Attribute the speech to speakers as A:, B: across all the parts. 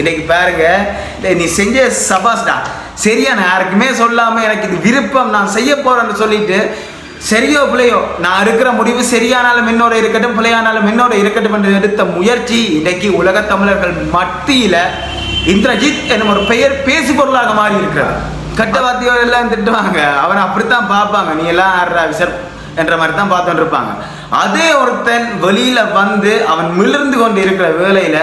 A: இன்னைக்கு பாருங்க நீ செஞ்ச சபாஸ்டா சரியா? நான் யாருக்குமே சொல்லாம எனக்கு இது விருப்பம் நான் செய்ய போறேன்னு சொல்லிட்டு சரியோ பிள்ளையோ நான் இருக்கிற முடிவு சரியானாலும் என்னோட இருக்கட்டும் பிள்ளையானாலும் என்னோட இருக்கட்டும் என்று எடுத்த முயற்சி இன்னைக்கு உலக தமிழர்கள் மத்தியில இந்திரஜித் என்னும் ஒரு பெயர் பேசு பொருளாக மாறி இருக்கிறார் கட்டவாத்தியோர் எல்லாம் திட்டுவாங்க. அவன் அப்படித்தான் பார்ப்பாங்க. நீ எல்லாம் ஆடுறா விசர் என்ற மாதிரி தான் பார்த்துட்டு இருப்பாங்க. அதே ஒருத்தன் வெளியில வந்து அவன் மிளிர்ந்து கொண்டு இருக்கிற வேலையில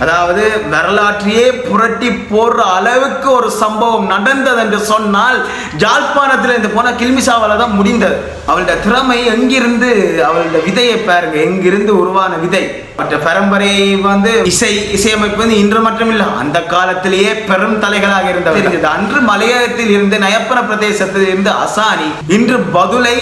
A: அதாவது வரலாற்றையே புரட்டி போடுற அளவுக்கு ஒரு சம்பவம் நடந்தது என்று சொன்னால் ஜாழ்ப்பாணத்தில் இந்த போன கில்மிசாவால தான் முடிந்தது. அவளுடைய திறமை எங்கிருந்து அவளுடைய விதையை பாருங்க எங்கிருந்து உருவான விதை. மற்ற பரம்பரை வந்து இசை இசையமைப்பு வந்து இன்று மட்டும் இல்லை அந்த காலத்திலேயே பெரும் தலைகளாக இருந்தவர் தெரிஞ்சது அன்று மலையகத்தில் இருந்து நயப்பன பிரதேசத்தில் இருந்து அசானி இன்று பதுளை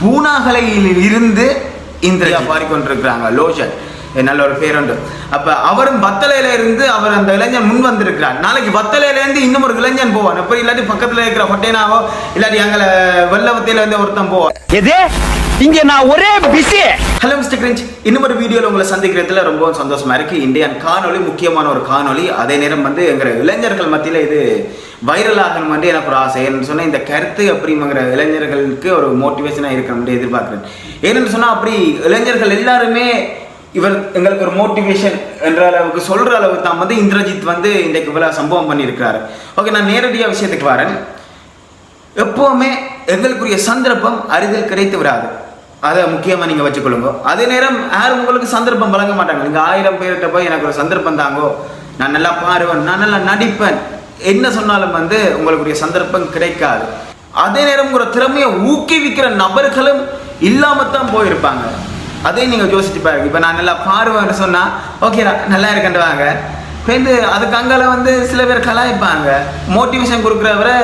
A: பூனாகலையில் இருந்து இந்திரியா பாடிக்கொண்டிருக்கிறாங்க லோஷன் நல்ல ஒரு பேர் உண்டு. அப்ப அவரும் வத்தலையில இருந்து அவர் அந்த இளைஞன் முன் வந்திருக்கிறார். நாளைக்கு வத்தலையில இருந்து இன்னும் ஒரு இளைஞன் போவான். எப்படி? இல்லாட்டி பக்கத்துல இருக்கிற ஹொட்டேனாவோ இல்லாட்டி அங்கே வெள்ளவத்தையில இருந்து ஒருத்தன் போவான்.
B: எது? இங்க நான் ஒரே பிஸி
A: ஹலோ மிஸ்டர் கிரிஞ்ச் இன்னும் ஒரு வீடியோவில் உங்களை சந்திக்கிறதுல ரொம்ப சந்தோஷமா இருக்கு. இந்தியன் காணொளி முக்கியமான ஒரு காணொளி. அதே நேரம் வந்து எங்கிற இளைஞர்கள் மத்தியில் இது வைரல் ஆகணும் வந்து எனக்கு ஒரு ஆசை. ஏன்னு சொன்னால் இந்த கருத்து அப்படிங்கிற இளைஞர்களுக்கு ஒரு மோட்டிவேஷனாக இருக்கணும்னு எதிர்பார்க்குறேன். ஏன்னு சொன்னால் அப்படி இளைஞர்கள் எல்லாருமே இவர் எங்களுக்கு ஒரு மோட்டிவேஷன் என்ற அளவுக்கு சொல்கிற அளவுக்கு தான் வந்து இந்திரஜித் வந்து இன்றைக்கு இவ்வளோ சம்பவம் பண்ணியிருக்கிறாரு. ஓகே நான் நேரடியாக விஷயத்துக்கு வரேன். எப்போவுமே எங்களுக்குரிய சந்தர்ப்பம் அரிதில் கிடைத்து விடாது. அதை முக்கியமாக நீங்கள் வச்சுக்கொள்ளுங்க. அதே நேரம் யாரும் உங்களுக்கு சந்தர்ப்பம் வழங்க மாட்டாங்க. நீங்கள் ஆயிரம் பேர்கிட்ட போய் எனக்கு ஒரு சந்தர்ப்பம் தாங்கோ நான் நல்லா பாடுவேன் நான் நல்லா நடிப்பேன். என்ன சொன்னாலும் வந்து உங்களுக்குரிய சந்தர்ப்பம் கிடைக்காது. அதே நேரம் உங்களோட திறமையை ஊக்குவிக்கிற நபர்களும் இல்லாமல் தான் போயிருப்பாங்க. அதையும் நீங்கள் யோசிச்சு பாருங்க. இப்போ நான் நல்லா பாடுவேன்னு சொன்னால் ஓகேடா நல்லா இருக்கேன்ட்டு வாங்க. பேருந்து அதுக்கு அங்கால வந்து சில பேர் கலாய்ப்பாங்க. மோட்டிவேஷன் கொடுக்குறவரை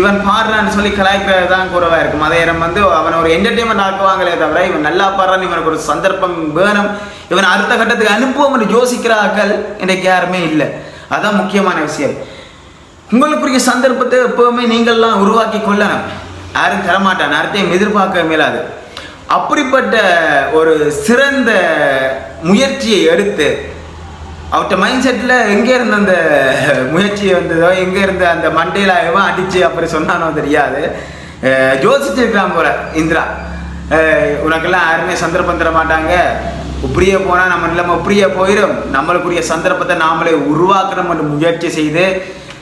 A: இவன் பாடுறான்னு சொல்லி கலாய்க்கிறது தான் குறவா இருக்கும். அதே நேரம் வந்து அவனை ஒரு என்டர்டெயின்மெண்ட் ஆக்குவாங்களே தவிர இவன் நல்லா பாடுறான்னு இவனுக்கு ஒரு சந்தர்ப்பம் வேணும். இவன் அடுத்த கட்டத்துக்கு அனுப்புவோம்னு யோசிக்கிற ஆக்கள் இன்றைக்கு யாருமே இல்லை. அதான் முக்கியமான விஷயம். உங்களுக்குரிய சந்தர்ப்பத்தை எப்பவுமே நீங்கள்லாம் உருவாக்கி கொள்ளணும். யாரும் தரமாட்டான் யார்த்தையும் எதிர்பார்க்க மேலாது. அப்படிப்பட்ட ஒரு சிறந்த முயற்சியை எடுத்து அவர்கிட்ட மைண்ட் செட்டில் எங்கே இருந்த அந்த முயற்சி வந்ததோ எங்கே இருந்த அந்த மண்டையில் எவன் அடித்து அப்படி சொன்னானோ தெரியாது. அஹ் யோசிச்சிருக்கிறான் போல இந்திரா. உனக்கெல்லாம் யாருமே சந்தர்ப்பம் தர மாட்டாங்க. இப்படியே போனால் நம்ம நிலைமை இப்படியே போயிடும் நம்மளுக்குரிய சந்தர்ப்பத்தை நாமளே உருவாக்கணும் முயற்சி செய்து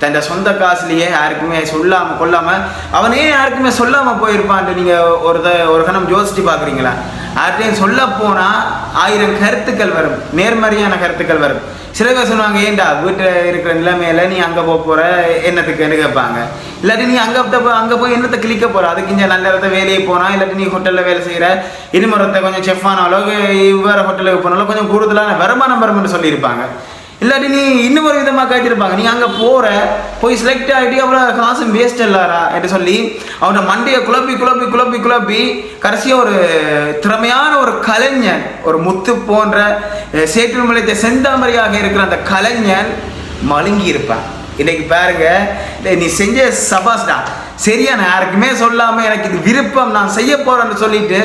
A: தன்னோட சொந்த காசுலேயே யாருக்குமே சொல்லாமல் கொல்லாமல் அவனே யாருக்குமே சொல்லாமல் போயிருப்பான்ட்டு நீங்கள் ஒரு த- ஒரு கணம் யோசிச்சு பார்க்குறீங்களா? யார்கிட்டையும் சொல்ல போனால் ஆயிரம் கருத்துக்கள் வரும். நேர்மறையான கருத்துக்கள் வரும். சில பேர் சொல்லுவாங்க ஏன்டா வீட்டில் இருக்கிற நிலைமையில நீ அங்கே போக போகிற என்னத்துக்கு? கேட்பாங்க. இல்லாட்டி நீ அங்கே போய் அங்கே போய் என்னத்தை கிளிக்க போகிற அதுக்கு இங்கே நல்ல இடத்த வேலையை போனால் இல்லாட்டி நீ ஹோட்டலில் வேலை செய்கிற இனிமரத்தை கொஞ்சம் செஃப் ஆனாலோ வேறு ஹோட்டலுக்கு போனாலும் கொஞ்சம் கூடுதலான வருமானம் வரும்னு சொல்லியிருப்பாங்க. இல்லாட்டி நீ இன்னும் ஒரு விதமாக காய்ச்சிருப்பாங்க நீ அங்கே போகிற போய் செலக்ட் ஆகிட்டு அவ்வளோ காசும் வேஸ்ட் இல்லாரா என்று சொல்லி அவனோட மண்டையை குழப்பி குழப்பி குழப்பி குழப்பி கடைசியாக ஒரு திறமையான ஒரு கலைஞன் ஒரு முத்து போன்ற சேற்று சேற்றில் முளைத்த செந்தாமரையாக இருக்கிற அந்த கலைஞன் மழுங்கி இருப்பான். இன்னைக்கு பாருங்க நீ செஞ்ச சபாஸ்டா சரியா நான் யாருக்குமே சொல்லாமல் எனக்கு இது விருப்பம் நான் செய்ய போகிறேன்னு சொல்லிட்டு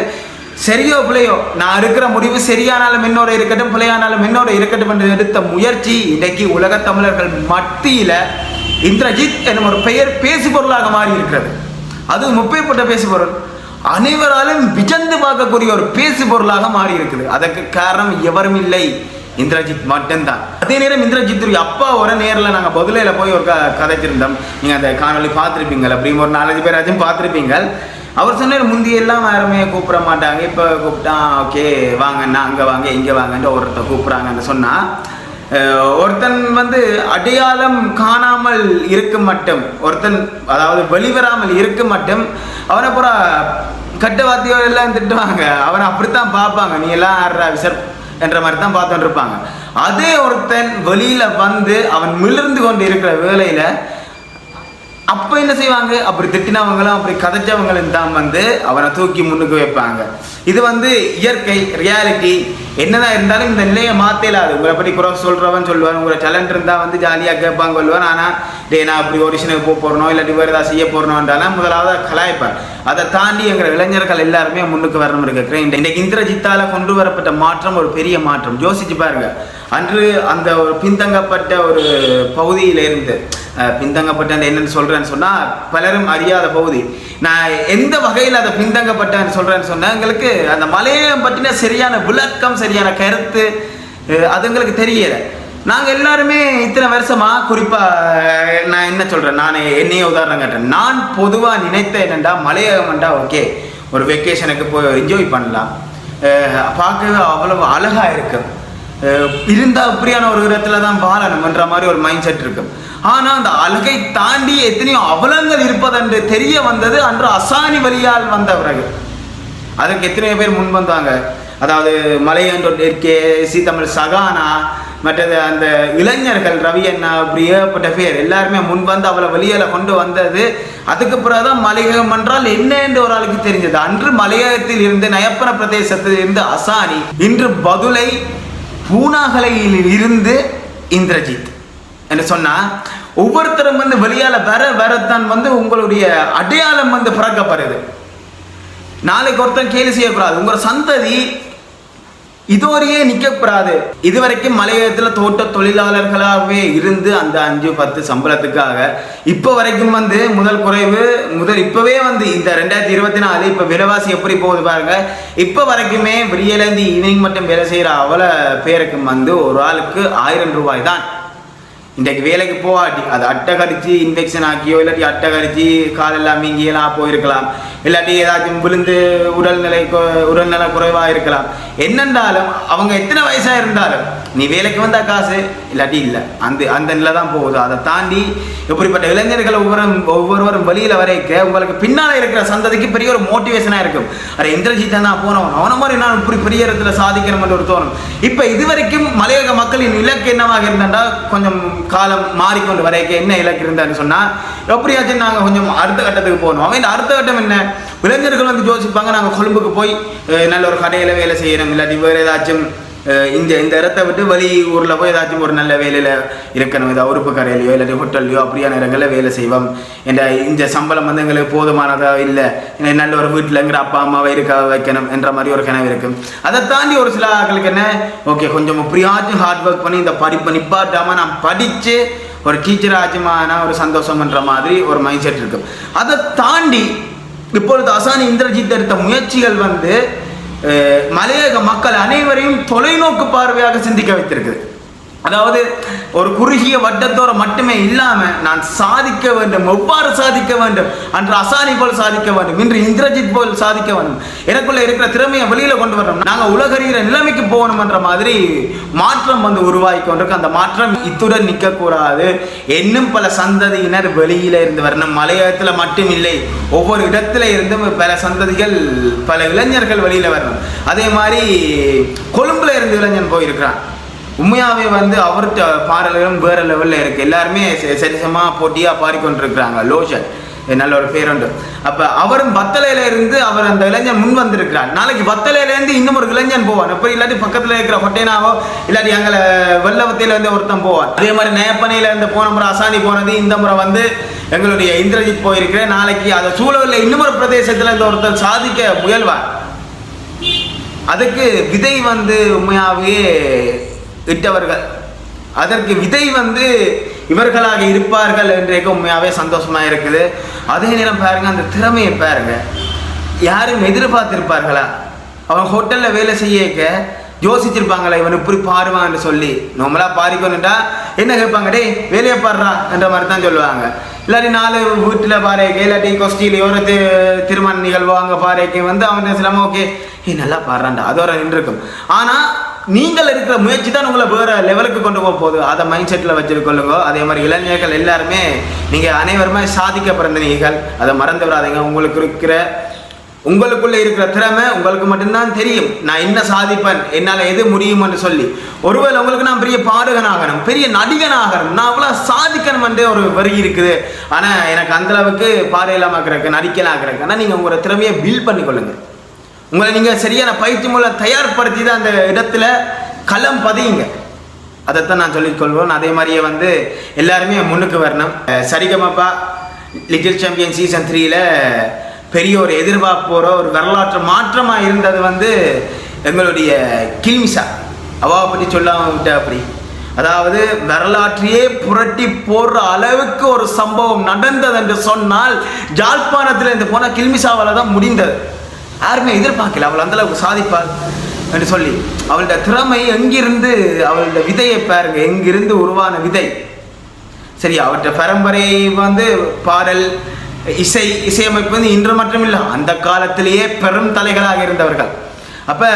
A: சரியோ பிள்ளையோ நான் இருக்கிற முடிவு சரியானாலும் என்னோட இருக்கட்டும் பிள்ளையானாலும் என்னோட இருக்கட்டும் என்று எடுத்த முயற்சி இன்னைக்கு உலக தமிழர்கள் மத்தியில் இந்திரஜித் என்னும் ஒரு பெயர் பேசு பொருளாக மாறி இருக்கிறது அது முப்பைப்பட்ட பேசு பொருள் அனைவராலும் விஜந்து பார்க்கக்கூடிய ஒரு பேசு பொருளாக மாறி இருக்குது அதற்கு காரணம் எவரும் இல்லை. இந்திரஜித் மட்டும்தான். அதே நேரம் இந்திரஜித்துடைய அப்பாவோட நேரில் நாங்கள் பதிலையில் போய் ஒரு க கதைச்சிருந்தோம். நீங்கள் அந்த காணொளி பார்த்துருப்பீங்க அப்படின்னு ஒரு நாலஞ்சு பேராச்சும் பார்த்துருப்பீங்க அவர் சொன்னார் முந்தியெல்லாம் யாருமே கூப்பிட மாட்டாங்க. இப்போ கூப்பிட்டா ஓகே வாங்கண்ணா அங்கே வாங்க இங்கே வாங்கன்ட்டு ஒருத்தர் கூப்பிட்றாங்கன்னு சொன்னால் ஒருத்தன் வந்து அடையாளம் காணாமல் இருக்க மட்டும் ஒருத்தன் அதாவது வெளிவராமல் இருக்க மட்டும் அவனை பூரா கட்டவாத்தியோ எல்லாம் திட்டுவாங்க. அவனை அப்படித்தான் பார்ப்பாங்க. நீ எல்லாம் ஆடுறா விசர் என்ற மாதிரி தான் பார்த்துட்டு இருப்பாங்க. அதே ஒருத்தன் வெளியில் வந்து அவன் மிளிர்ந்து கொண்டு இருக்கிற வேலையில் அப்போ என்ன செய்வாங்க? அப்படி திட்டினவங்களும் அப்படி கதைச்சவங்களும் தான் வந்து அவனை தூக்கி முன்னுக்கு வைப்பாங்க. இது வந்து இயற்கை ரியாலிட்டி என்னதான் இருந்தாலும் இந்த நிலையை மாற்றலாது உங்களை பற்றி குறை சொல்கிறவன் சொல்லுவான். உங்களை டேலண்ட் இருந்தால் வந்து ஜாலியாக கேட்பாங்க சொல்லுவான் ஆனால் டே நான் அப்படி ஆடிஷனுக்கு போக போகிறனோ இல்லாட்டி வேறு ஏதாவது செய்ய போகிறனோன்றாலும் முதலாவது கலாய்ப்பேன் அதை தாண்டி எங்கள் இளைஞர்கள் எல்லாருமே முன்னுக்கு வரணும் இருக்கிறேன் இன்றைக்கு இந்திரஜித்தால் கொண்டு வரப்பட்ட மாற்றம் ஒரு பெரிய மாற்றம். யோசிச்சு பாருங்க. அன்று அந்த ஒரு பின்தங்கப்பட்ட ஒரு பகுதியிலிருந்து பின்தங்கப்பட்டேன் பின்தங்கப்பட்ட அந்த என்னன்னு சொல்றேன்னு சொன்னா பலரும் அறியாத பகுதி. நான் எந்த வகையில் அதை பின்தங்கப்பட்டேன்னு சொல்றேன்னு சொன்னா எங்களுக்கு அந்த மலையம் பற்றின சரியான விளக்கம் சரியான கருத்து அது எங்களுக்கு தெரியல. நாங்கள் எல்லாருமே இத்தனை வருஷமா குறிப்பா நான் என்ன சொல்றேன் நான் என்னையே உதாரணம் கேட்டேன். நான் பொதுவாக நினைத்த என்னண்டா மலையகம்ண்டா ஓகே ஒரு வெக்கேஷனுக்கு போய் என்ஜாய் பண்ணலாம். பார்க்கவே அவ்வளவு அழகா இருக்கும் இருந்தால் இருந்தா ஒரு இடத்துல தான் வாழணும்ன்ற மாதிரி ஒரு மைண்ட் செட் இருக்கும் ஆனால் அந்த அழகை தாண்டி எத்தனையோ அவலங்கள் இருப்பதென்று தெரிய வந்தது அன்று அசானி வழியால் வந்த பிறகு. அதுக்கு எத்தனையோ பேர் முன் வந்தாங்க. அதாவது மலையன்றொன்று இருக்கே சி தமிழ் சகானா மற்றது அந்த இளைஞர்கள் ரவி அண்ணா அப்படி ஏகப்பட்ட பேர் எல்லாருமே முன் வந்து அவளை வெளியில கொண்டு வந்தது. அதுக்கு பிறகுதான் மலையகம் என்றால் என்ன என்று ஒரு ஆளுக்கு தெரிஞ்சது. அன்று மலையகத்தில் இருந்து நயப்பன பிரதேசத்தில் இருந்து அசானி இன்று பதுளை பூனாகலையில் இருந்து இந்திரஜித் என்று சொன்னால் ஒவ்வொருத்தரும் வந்து வெளியால் வர வரத்தான் வந்து உங்களுடைய அடையாளம் வந்து பிறக்கப்படுது நாளைக்கு ஒருத்தன் கேலி செய்யக்கூடாது. உங்களோட சந்ததி இதுவரையே நிற்கக்கூடாது இதுவரைக்கும் மலையகத்தில் தோட்ட தொழிலாளர்களாகவே இருந்து அந்த அஞ்சு பத்து சம்பளத்துக்காக இப்போ வரைக்கும் வந்து முதல் குறைவு முதல் இப்போவே வந்து இந்த ரெண்டாயிரத்தி இருபத்தி நாலு இப்போ விலைவாசி எப்படி போகுது பாருங்க. இப்போ வரைக்குமே விடியலேருந்து ஈவினிங் மட்டும் வேலை செய்கிற அவ்வளோ பேருக்கும் வந்து ஒரு ஆளுக்கு ஆயிரம் ரூபாய் தான் இன்றைக்கு வேலைக்கு போகாட்டி அது அட்டை கடிச்சு இன்ஃபெக்ஷன் ஆக்கியோ இல்லாட்டி அட்டை கடிச்சு காலெல்லாம் மீங்கியெல்லாம் போயிருக்கலாம். இல்லாட்டி ஏதாச்சும் விழுந்து உடல்நிலை உடல்நிலை உடல்நல குறைவாக இருக்கலாம். என்னென்றாலும் அவங்க எத்தனை வயசாக இருந்தாலும் நீ வேலைக்கு வந்தா காசு இல்லாட்டி இல்லை. அந்த அந்த நிலை தான் போகுது. அதை தாண்டி இப்படிப்பட்ட இளைஞர்கள் ஒவ்வொரு ஒவ்வொருவரும் வழியில் வரைக்க உங்களுக்கு பின்னால் இருக்கிற சந்ததிக்கு பெரிய ஒரு மோட்டிவேஷனாக இருக்கும். அரை இந்திரஜித் தான் போனவன். அவனை மாதிரி நான் இப்படி பெரிய இடத்துல சாதிக்கணும்னு ஒரு தோணும். இப்போ இதுவரைக்கும் மலையக மக்களின் இலக்கு என்னவாக இருந்தாண்டா கொஞ்சம் காலம் மாறிக்கொண்டு வரைக்க என்ன இலக்கு இருந்தான்னு சொன்னால் எப்படியாச்சும் நாங்கள் கொஞ்சம் அடுத்த கட்டத்துக்கு போகணும். அவன் அடுத்த கட்டம் என்ன? இளைஞர்கள் வந்து யோசிப்பாங்க நாங்கள் கொழும்புக்கு போய் நல்ல ஒரு கடையில் வேலை செய்யணும் இல்லாட்டி வேறு ஏதாச்சும் இந்த இந்த இடத்த விட்டு வெளி ஊரில் போய் ஏதாச்சும் ஒரு நல்ல வேலையில் இருக்கணும். ஏதாவது உறுப்பு கடையிலையோ இல்லாட்டி ஹோட்டல்லையோ அப்படியான இடங்களில் வேலை செய்வோம். என்ற இந்த சம்பளம் வந்து எங்களுக்கு போதுமானதாக இல்லை. நல்ல ஒரு வீட்டில் எங்கிற அப்பா அம்மாவை இருக்க வைக்கணும் என்ற மாதிரி ஒரு கனவு இருக்கும். அதை தாண்டி ஒரு சில ஆக்களுக்கு என்ன? ஓகே கொஞ்சம் எப்படியாச்சும் ஹார்ட் ஒர்க் பண்ணி இந்த படிப்பை நிப்பாட்டாமல் நான் படித்து ஒரு டீச்சர் ஆச்சுமான ஒரு சந்தோஷம்ன்ற மாதிரி ஒரு மைண்ட் செட் இருக்கும். அதை தாண்டி இப்பொழுது அசானி இந்திரஜித் எடுத்த முயற்சிகள் வந்து மலையக மக்கள் அனைவரையும் தொலைநோக்கு பார்வையாக சிந்திக்க வைத்திருக்குது. அதாவது ஒரு குறுகிய வட்டத்தோட மட்டுமே இல்லாமல் நான் சாதிக்க வேண்டும் எவ்வாறு சாதிக்க வேண்டும்? அன்று அசானி போல் சாதிக்க வேண்டும் இன்று இந்திரஜித் போல் சாதிக்க வேண்டும். எனக்குள்ள இருக்கிற திறமையை வெளியில கொண்டு வரணும். நாங்கள் உலகறிகிற நிலைமைக்கு போகணும்ன்ற மாதிரி மாற்றம் வந்து உருவாகி கொண்டிருக்கு. அந்த மாற்றம் இத்துடன் நிற்கக்கூடாது. இன்னும் பல சந்ததியினர் வெளியில இருந்து வரணும். மலையத்தில் மட்டும் இல்லை ஒவ்வொரு இடத்துல இருந்தும் பல சந்ததிகள் பல இளைஞர்கள் வெளியில வரணும். அதே மாதிரி கொழும்புல இருந்து இளைஞன் போயிருக்கிறான். உண்மையாகவே வந்து அவர்கிட்ட பாடல்களும் வேற லெவலில் இருக்கு. எல்லாருமே ச- சரிசமாக போட்டியாக பாடிக்கொண்டிருக்கிறாங்க. லோஷன். நல்ல ஒரு பேருண்டு அப்போ அவரும் வத்தலையில இருந்து அவர் அந்த இளைஞன் முன் வந்திருக்கிறார். நாளைக்கு வத்தலையிலேருந்து இன்னும் ஒரு இளைஞன் போவான். இப்போ இல்லாட்டி பக்கத்தில் இருக்கிற ஹொட்டேனாவோ இல்லாட்டி அங்கே வெள்ளவத்தையில இருந்து ஒருத்தன் போவான். அதே மாதிரி நேப்பனையில இருந்து போன முறை அசானி போனது இந்த முறை வந்து எங்களுடைய இந்திரஜித் போயிருக்கிறேன் நாளைக்கு அதை சூழலில் இன்னும் ஒரு பிரதேசத்தில் இந்த ஒருத்தர் சாதிக்க முயல்வார். அதுக்கு விதை வந்து உண்மையாகவே இட்டவர்கள். அதற்கு விதை வந்து இவர்களாக இருப்பார்கள் என்றைக்கு உண்மையாகவே சந்தோஷமாக இருக்குது. அதே நேரம் பாருங்கள் அந்த திறமையை பாருங்கள் யாரும் எதிர்பார்த்துருப்பார்களா? அவன் ஹோட்டலில் வேலை செய்யக்க யோசிச்சிருப்பாங்களே? இவன் இப்படி பாருவான்னு சொல்லி. நம்மளாக பாரிக்கணுண்டா என்ன கேட்பாங்க? டேய் வேலையை பாடுறா என்ற மாதிரி தான் சொல்லுவாங்க. இல்லாட்டி நாலு வீட்டில் பாறைக்கு இல்லாட்டி கொஸ்டியில் ஒரு திருமண நிகழ்வோ அங்கே பாறைக்கு வந்து அவன் சிலமா ஓகே ஏ நல்லா பாடுறான்டா. அதோட நின்றுருக்கும் ஆனால் நீங்கள் இருக்கிற முயற்சி தான் உங்களை வேற லெவலுக்கு கொண்டு போக போகுது. அதை மைண்ட் செட்டில் வச்சிருக்கொள்ளுங்க. அதே மாதிரி இளைஞர்கள் எல்லாருமே நீங்கள் அனைவருமே சாதிக்க பிறந்த நீங்கள் அதை மறந்து விடாதீங்க உங்களுக்கு இருக்கிற உங்களுக்குள்ளே இருக்கிற திறமை உங்களுக்கு மட்டும்தான் தெரியும். நான் என்ன சாதிப்பேன்? என்னால் எது முடியும்னு சொல்லி. ஒருவேளை உங்களுக்கு நான் பெரிய பாடகனாகணும் பெரிய நடிகனாகணும். நான் அவ்வளோ சாதிக்கணும் ஒரு வரி இருக்குது. ஆனால் எனக்கு அந்தளவுக்கு பாட இல்லாமல் இருக்கிறக்கு நடிக்கலாம் இருக்கிறக்கு ஆனால் நீங்கள் உங்களோட திறமையை பில்ட் பண்ணிக்கொள்ளுங்கள் உங்களை நீங்கள் சரியான பயிற்சி மூலம் தயார்படுத்தி தான் அந்த இடத்துல களம் பதியுங்க. அதைத்தான் நான் சொல்லிக்கொள்வோம் அதே மாதிரியே வந்து எல்லாருமே முன்னுக்கு வரணும். சரிகமப்பா லிட்டில் சாம்பியன் சீசன் த்ரீயில் பெரிய ஒரு எதிர்பார்ப்போரோ ஒரு வரலாற்று மாற்றமாக இருந்தது வந்து எங்களுடைய கில்மிசா. அவாவை பற்றி சொல்லாம விட்டா அப்படி அதாவது வரலாற்றையே புரட்டி போடுற அளவுக்கு ஒரு சம்பவம் நடந்தது என்று சொன்னால் ஜாழ்ப்பாணத்தில் இருந்து போன கில்மிசாவால் தான் முடிந்தது. யாருமே எதிர்பார்க்கல. அவள் அந்த அளவுக்கு சாதிப்பாள் என்று சொல்லி. அவளுடைய திறமை எங்கிருந்து அவளுடைய விதையை பாருங்க எங்கிருந்து உருவான விதை? சரி அவற்றை பரம்பரை வந்து பாடல் இசை இசையமைப்பு வந்து இன்று மட்டும் இல்லை அந்த காலத்திலேயே பெரும் தலைகளாக இருந்தவர்கள். அப்போ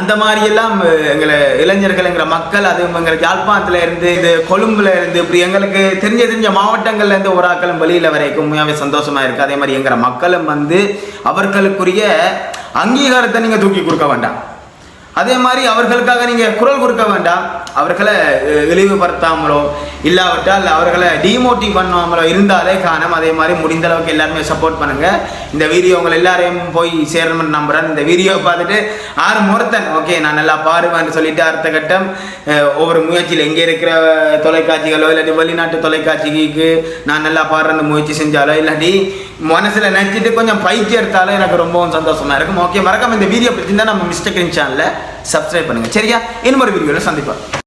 A: அந்த மாதிரி எல்லாம் எங்களை இளைஞர்கள் எங்கிற மக்கள் அது எங்களுக்கு யாழ்ப்பாணத்துல இருந்து இது கொழும்புல இருந்து இப்படி எங்களுக்கு தெரிஞ்ச தெரிஞ்ச மாவட்டங்கள்ல இருந்து ஒரு ஆக்களும் வெளியில வரைக்கும் உண்மையாவே சந்தோஷமா இருக்கு. அதே மாதிரி எங்கிற மக்களும் வந்து அவர்களுக்குரிய அங்கீகாரத்தை நீங்க தூக்கி கொடுக்க வேண்டாம். அதே மாதிரி அவர்களுக்காக நீங்கள் குரல் கொடுக்க வேண்டாம். அவர்களை இழிவுபடுத்தாமலோ இல்லாவிட்டால் அவர்களை டிமோட்டிவ் பண்ணாமலோ இருந்தாலே காணும் அதே மாதிரி முடிந்த அளவுக்கு எல்லாருமே சப்போர்ட் பண்ணுங்கள் இந்த வீடியோ உங்களை எல்லாரையும் போய் சேரணும்னு நம்புகிறேன் இந்த வீடியோவை பார்த்துட்டு ஆறு முறத்தன் ஓகே நான் நல்லா பாருவேன்னு சொல்லிட்டு அடுத்த கட்டம் ஒவ்வொரு முயற்சியில் எங்கே இருக்கிற தொலைக்காட்சிகளோ இல்லாட்டி வெளிநாட்டு தொலைக்காட்சிக்கு நான் நல்லா பாடுறேன்னு முயற்சி செஞ்சாலோ இல்லாட்டி மனசில் நினச்சிட்டு கொஞ்சம் பயிற்சி எடுத்தாலும் எனக்கு ரொம்பவும் சந்தோஷமாக இருக்கும். ஓகே மறக்காம இந்த வீடியோ பிடிச்சிருந்தா நம்ம மிஸ்டேக் சேனலை சப்ஸ்கிரைப் பண்ணுங்க. சரியா? இன்னும் ஒரு வீடியோவில் சந்திப்பேன்